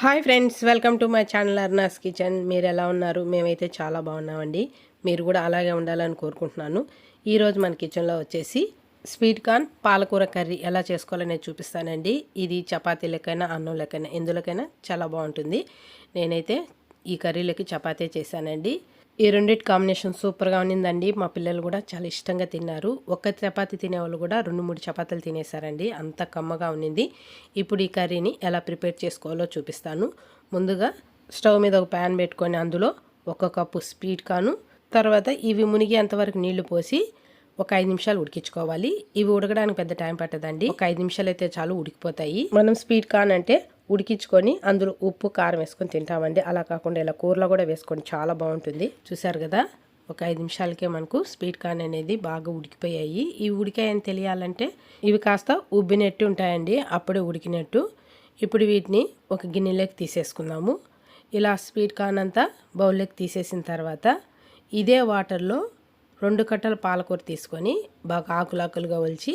Hi friends welcome to my channel Arna's kitchen. మీరు ఎలా ఉన్నారు? మేమైతే చాలా బాగున్నామండి. మీరు కూడా అలాగే ఉండాలని కోరుకుంటున్నాను. ఈరోజు మన కిచెన్లో వచ్చేసి స్వీట్ కార్న్ పాలకూర కర్రీ ఎలా చేసుకోవాలనేది చూపిస్తానండి. ఇది చపాతీ లెక్కైనా అన్నం లెక్కైనా ఎందులోకైనా చాలా బాగుంటుంది. నేనైతే ఈ కర్రీలోకి చపాతీ చేశానండి. ఈ రెండింటి కాంబినేషన్ సూపర్గా ఉన్నిందండి. మా పిల్లలు కూడా చాలా ఇష్టంగా తిన్నారు. ఒక్క చపాతి తినేవాళ్ళు కూడా రెండు మూడు చపాతీలు తినేశారండి అంత కమ్మగా ఉన్నింది. ఇప్పుడు ఈ కర్రీని ఎలా ప్రిపేర్ చేసుకోవాలో చూపిస్తాను. ముందుగా స్టవ్ మీద ఒక ప్యాన్ పెట్టుకొని అందులో ఒక కప్పు స్పీడ్ కాను తర్వాత ఇవి మునిగేంతవరకు నీళ్ళు పోసి ఒక ఐదు నిమిషాలు ఉడికించుకోవాలి. ఇవి ఉడకడానికి పెద్ద టైం పట్టదండి. ఒక ఐదు నిమిషాలు అయితే చాలు ఉడికిపోతాయి. మనం స్పీడ్ కాన్ అంటే ఉడికించుకొని అందులో ఉప్పు కారం వేసుకొని తింటామండి. అలా కాకుండా ఇలా కూరలో కూడా వేసుకొని చాలా బాగుంటుంది. చూసారు కదా? ఒక ఐదు నిమిషాలకే మనకు స్వీట్ కార్న్ అనేది బాగా ఉడికిపోయాయి. ఇవి ఉడికాయని తెలియాలంటే ఇవి కాస్త ఉబ్బినట్టు ఉంటాయండి. అప్పుడే ఉడికినట్టు. ఇప్పుడు వీటిని ఒక గిన్నెలోకి తీసేసుకుందాము. ఇలా స్వీట్ కార్న్ అంతా బౌల్లోకి తీసేసిన తర్వాత ఇదే వాటర్లో రెండు కట్టల పాలకూర తీసుకొని బాగా ఆకులాకులుగా ఒలిచి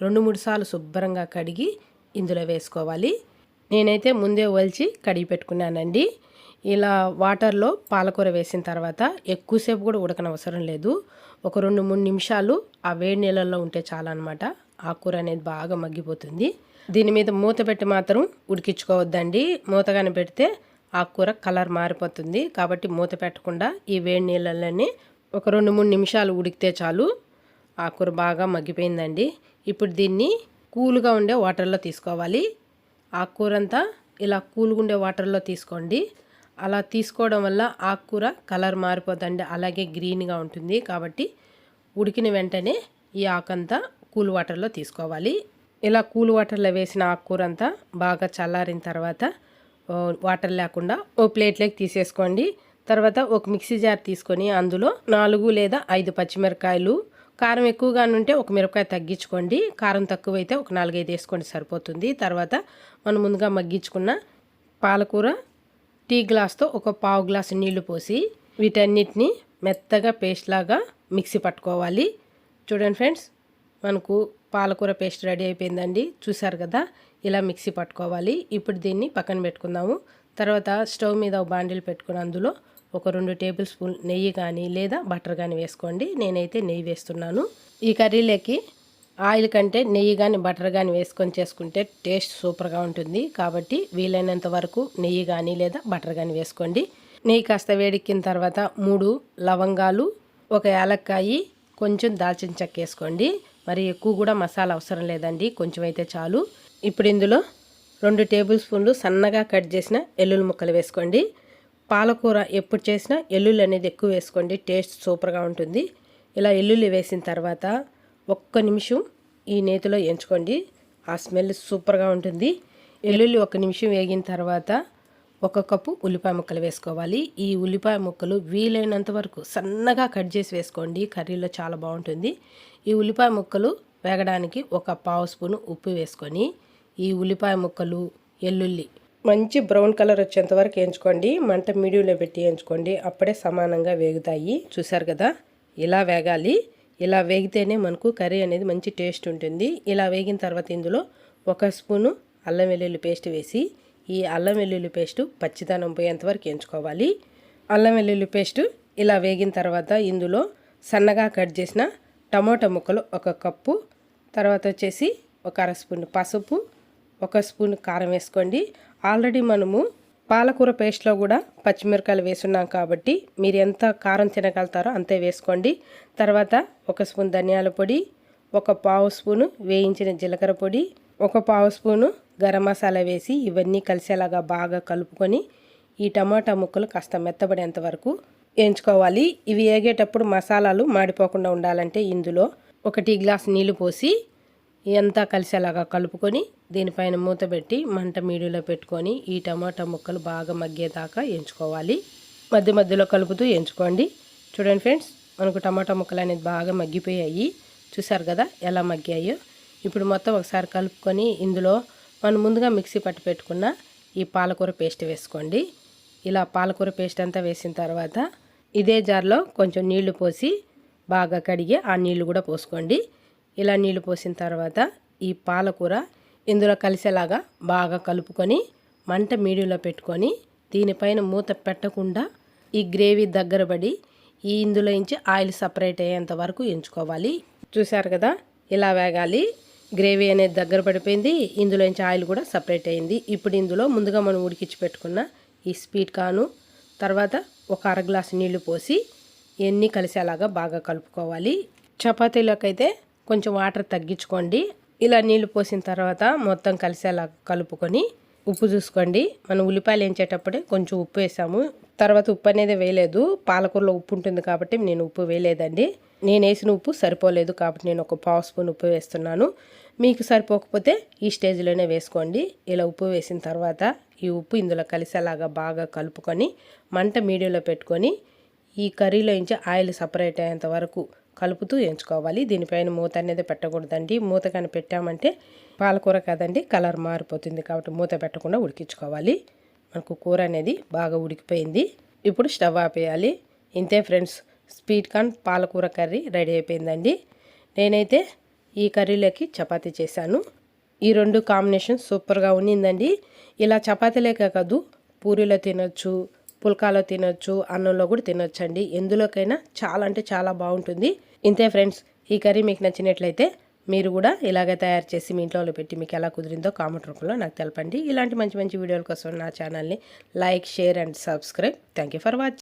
రెండు మూడు సార్లు శుభ్రంగా కడిగి ఇందులో వేసుకోవాలి. నేనైతే ముందే వలిచి కడిగి పెట్టుకున్నానండి. ఇలా వాటర్లో పాలకూర వేసిన తర్వాత ఎక్కువసేపు కూడా ఉడకనవసరం లేదు. ఒక రెండు మూడు నిమిషాలు ఆ వేడి నీళ్ళల్లో ఉంటే చాలన్నమాట. ఆకుకూర అనేది బాగా మగ్గిపోతుంది. దీని మీద మూత పెట్టి మాత్రం ఉడికించుకోవద్దండి. మూతగానే పెడితే ఆకుకూర కలర్ మారిపోతుంది. కాబట్టి మూత పెట్టకుండా ఈ వేడి నీళ్ళల్లోనే ఒక రెండు మూడు నిమిషాలు ఉడికితే చాలు. ఆకుకూర బాగా మగ్గిపోయిందండి. ఇప్పుడు దీన్ని కూల్గా ఉండే వాటర్లో తీసుకోవాలి. ఆకుకూర అంతా ఇలా కూలుగుండే ఉండే వాటర్లో తీసుకోండి. అలా తీసుకోవడం వల్ల ఆకుకూర కలర్ మారిపోతుంది అలాగే గ్రీన్గా ఉంటుంది కాబట్టి ఉడికిన వెంటనే ఈ ఆకంతా కూల్ వాటర్లో తీసుకోవాలి. ఇలా కూల్ వాటర్లో వేసిన ఆకుకూర అంతా బాగా చల్లారిన తర్వాత వాటర్ లేకుండా ఓ ప్లేట్లోకి తీసేసుకోండి. తర్వాత ఒక మిక్సీ జార్ తీసుకొని అందులో నాలుగు లేదా ఐదు పచ్చిమిరకాయలు కారం ఎక్కువగా ఉంటే ఒక మిరపకాయ తగ్గించుకోండి. కారం తక్కువైతే ఒక నాలుగైదు వేసుకోండి సరిపోతుంది. తర్వాత మనం ముందుగా మగ్గించుకున్న పాలకూర టీ గ్లాస్తో ఒక పావు గ్లాసు నీళ్ళు పోసి వీటన్నిటిని మెత్తగా పేస్ట్ లాగా మిక్సీ పట్టుకోవాలి. చూడండి ఫ్రెండ్స్ మనకు పాలకూర పేస్ట్ రెడీ అయిపోయిందండి. చూసారు కదా ఇలా మిక్సీ పట్టుకోవాలి. ఇప్పుడు దీన్ని పక్కన పెట్టుకుందాము. తర్వాత స్టవ్ మీద ఒక బాండిల్ పెట్టుకుని అందులో ఒక రెండు టేబుల్ స్పూన్ నెయ్యి కానీ లేదా బటర్ కానీ వేసుకోండి. నేనైతే నెయ్యి వేస్తున్నాను. ఈ కర్రీలోకి ఆయిల్ కంటే నెయ్యి కానీ బటర్ కానీ వేసుకొని చేసుకుంటే టేస్ట్ సూపర్గా ఉంటుంది. కాబట్టి వీలైనంత వరకు నెయ్యి కానీ లేదా బటర్ కానీ వేసుకోండి. నెయ్యి కాస్త వేడెక్కిన తర్వాత మూడు లవంగాలు ఒక యాలక్కాయి కొంచెం దాల్చిన చెక్క వేసుకోండి. మరి ఎక్కువ కూడా మసాలా అవసరం లేదండి. కొంచెం అయితే చాలు. ఇప్పుడు ఇందులో రెండు టేబుల్ స్పూన్లు సన్నగా కట్ చేసిన ఎల్లుల్లి ముక్కలు వేసుకోండి. పాలకూర ఎప్పుడు చేసినా ఎల్లుల్లి అనేది ఎక్కువ వేసుకోండి. టేస్ట్ సూపర్గా ఉంటుంది. ఇలా ఎల్లుల్లి వేసిన తర్వాత ఒక్క నిమిషం ఈ నేతిలో ఎంచుకోండి. ఆ స్మెల్ సూపర్గా ఉంటుంది. ఎల్లుల్లి ఒక నిమిషం వేగిన తర్వాత ఒక కప్పు ఉల్లిపాయ ముక్కలు వేసుకోవాలి. ఈ ఉల్లిపాయ ముక్కలు వీలైనంత వరకు సన్నగా కట్ చేసి వేసుకోండి. కర్రీలో చాలా బాగుంటుంది. ఈ ఉల్లిపాయ ముక్కలు వేగడానికి ఒక పావు స్పూను ఉప్పు వేసుకొని ఈ ఉల్లిపాయ ముక్కలు ఎల్లుల్లి మంచి బ్రౌన్ కలర్ వచ్చేంత వరకు వేయించుకోండి. మంట మీడియంలో పెట్టి వేయించుకోండి. అప్పుడే సమానంగా వేగుతాయి. చూసారు కదా? ఇలా వేగాలి. ఇలా వేగితేనే మనకు కర్రీ అనేది మంచి టేస్ట్ ఉంటుంది. ఇలా వేగిన తర్వాత ఇందులో ఒక స్పూను అల్లం వెల్లుల్లి పేస్ట్ వేసి ఈ అల్లం వెల్లుల్లి పేస్ట్ పచ్చిదనం పోయేంత వరకు వేయించుకోవాలి. అల్లం వెల్లుల్లి పేస్ట్ ఇలా వేగిన తర్వాత ఇందులో సన్నగా కట్ చేసిన టమోటా ముక్కలు ఒక కప్పు. తర్వాత వచ్చేసి ఒక అర స్పూన్ పసుపు ఒక స్పూన్ కారం వేసుకోండి. ఆల్రెడీ మనము పాలకూర పేస్ట్లో కూడా పచ్చిమిరకాయలు వేసున్నాం కాబట్టి మీరు ఎంత కారం తినగలుగుతారో అంతే వేసుకోండి. తర్వాత ఒక స్పూన్ ధనియాల పొడి ఒక పావు స్పూను వేయించిన జీలకర్ర పొడి ఒక పావు స్పూను గరం మసాలా వేసి ఇవన్నీ కలిసేలాగా బాగా కలుపుకొని ఈ టమాటా ముక్కలు కాస్త మెత్తబడేంత వరకు వేయించుకోవాలి. ఇవి వేగేటప్పుడు మసాలాలు మాడిపోకుండా ఉండాలంటే ఇందులో ఒకటి గ్లాస్ నీళ్ళు పోసి ఇదంతా కలిసేలాగా కలుపుకొని దీనిపైన మూత పెట్టి మంట మీడియంలో పెట్టుకొని ఈ టమాటా ముక్కలు బాగా మగ్గేదాకా ఎంచుకోవాలి. మధ్య మధ్యలో కలుపుతూ ఎంచుకోండి. చూడండి ఫ్రెండ్స్ మనకు టమాటా ముక్కలు అనేది బాగా మగ్గిపోయాయి. చూసారు కదా ఎలా మగ్గాయో? ఇప్పుడు మొత్తం ఒకసారి కలుపుకొని ఇందులో మనం ముందుగా మిక్సీ పట్టి పెట్టుకున్న ఈ పాలకూర పేస్ట్ వేసుకోండి. ఇలా పాలకూర పేస్ట్ అంతా వేసిన తర్వాత ఇదే జార్లో కొంచెం నీళ్ళు పోసి బాగా కడిగి ఆ నీళ్ళు కూడా పోసుకోండి. ఇలా నీళ్ళు పోసిన తర్వాత ఈ పాలకూర ఇందులో కలిసేలాగా బాగా కలుపుకొని మంట మీడియంలో పెట్టుకొని దీనిపైన మూత పెట్టకుండా ఈ గ్రేవీ దగ్గర పడి ఈ ఇందులో నుంచి ఆయిల్ సపరేట్ అయ్యేంత వరకు ఎంచుకోవాలి. చూసారు కదా ఇలా వేగాలి. గ్రేవీ అనేది దగ్గర పడిపోయింది ఇందులో నుంచి ఆయిల్ కూడా సపరేట్ అయింది ఇప్పుడు ఇందులో ముందుగా మనం ఉడికించి పెట్టుకున్న ఈ స్వీట్ కాను తర్వాత ఒక అర గ్లాసు నీళ్ళు పోసి ఇవన్నీ కలిసేలాగా బాగా కలుపుకోవాలి. చపాతీలోకి అయితే కొంచెం వాటర్ తగ్గించుకోండి. ఇలా నీళ్ళు పోసిన తర్వాత మొత్తం కలిసేలా కలుపుకొని ఉప్పు చూసుకోండి. మనం ఉల్లిపాయలు వేయించేటప్పుడే కొంచెం ఉప్పు వేసాము. తర్వాత ఉప్పు అనేది వేయలేదు. పాలకూరలో ఉప్పు ఉంటుంది కాబట్టి నేను ఉప్పు వేయలేదండి. నేను వేసిన ఉప్పు సరిపోలేదు కాబట్టి నేను ఒక పావు స్పూన్ ఉప్పు వేస్తున్నాను. మీకు సరిపోకపోతే ఈ స్టేజ్లోనే వేసుకోండి. ఇలా ఉప్పు వేసిన తర్వాత ఈ ఉప్పు ఇందులో కలిసేలాగా బాగా కలుపుకొని మంట మీడియంలో పెట్టుకొని ఈ కర్రీలో నుంచి ఆయిల్ సపరేట్ అయ్యేంత వరకు కలుపుతూ ఎంచుకోవాలి. దీనిపైన మూత అనేది పెట్టకూడదండి. మూత కానీ పెట్టామంటే పాలకూర కదండి కలర్ మారిపోతుంది కాబట్టి మూత పెట్టకుండా ఉడికించుకోవాలి. మనకు కూర అనేది బాగా ఉడికిపోయింది. ఇప్పుడు స్టవ్ ఆపేయాలి. ఇంతే ఫ్రెండ్స్ స్వీట్ కార్న్ పాలకూర కర్రీ రెడీ అయిపోయిందండి. నేనైతే ఈ కర్రీలోకి చపాతీ చేశాను. ఈ రెండు కాంబినేషన్ సూపర్గా ఉన్నిందండి ఇలా చపాతీలే కాదు పూరీలో తినొచ్చు పుల్కాలో తినొచ్చు అన్నంలో కూడా తినొచ్చు అండి ఎందులోకైనా చాలా అంటే చాలా బాగుంటుంది. ఇంతే ఫ్రెండ్స్ ఈ కర్రీ మీకు నచ్చినట్లయితే మీరు కూడా ఇలాగే తయారు చేసి మీ ఇంట్లో పెట్టి మీకు ఎలా కుదిరిందో కామెంట్ రూపంలో నాకు తెలపండి. ఇలాంటి మంచి మంచి వీడియోల కోసం నా ఛానల్ని like share and subscribe. Thank for watching